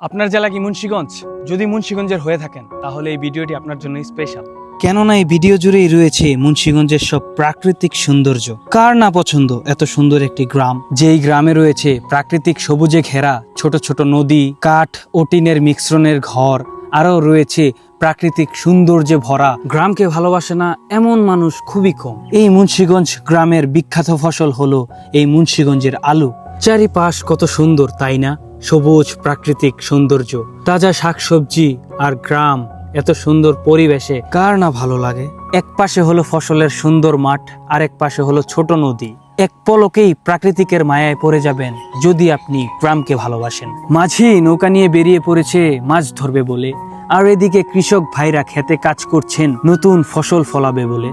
আপনার জেলা কি মুন্সিগঞ্জ? যদি মুন্সিগঞ্জের হয়ে থাকেন, তাহলে এই ভিডিওটি আপনার জন্য স্পেশাল কেননা এই ভিডিও জুড়েই রয়েছে মুন্সিগঞ্জের সব প্রাকৃতিক সৌন্দর্য। কার না পছন্দ এত সুন্দর একটি গ্রাম? যেই গ্রামে রয়েছে প্রাকৃতিক সবুজে ঘেরা ছোট ছোট নদী, কাঠ ও টিনের মিশ্রণের ঘর, আরও রয়েছে প্রাকৃতিক সৌন্দর্যে ভরা। গ্রামকে ভালোবাসে না এমন মানুষ খুবই কম। এই মুন্সিগঞ্জ গ্রামের বিখ্যাত ফসল হলো এই মুন্সিগঞ্জের আলু। চারিপাশ কত সুন্দর, তাই না? সবুজ প্রাকৃতিক সৌন্দর্য, তাজা শাকসবজি আর গ্রাম, এত সুন্দর পরিবেশে কার না ভালো লাগে? এক পাশে হলো ফসলের সুন্দর মাঠ আর এক পাশে হলো ছোট নদী। এক পলকেই প্রাকৃতিকের মায়ায় পড়ে যাবেন যদি আপনি গ্রামকে ভালোবাসেন। মাঝি নৌকা নিয়ে বেরিয়ে পড়েছে মাছ ধরবে বলে, আর এদিকে কৃষক ভাইরা খেতে কাজ করছেন, নতুন ফসল ফলাবে বলে।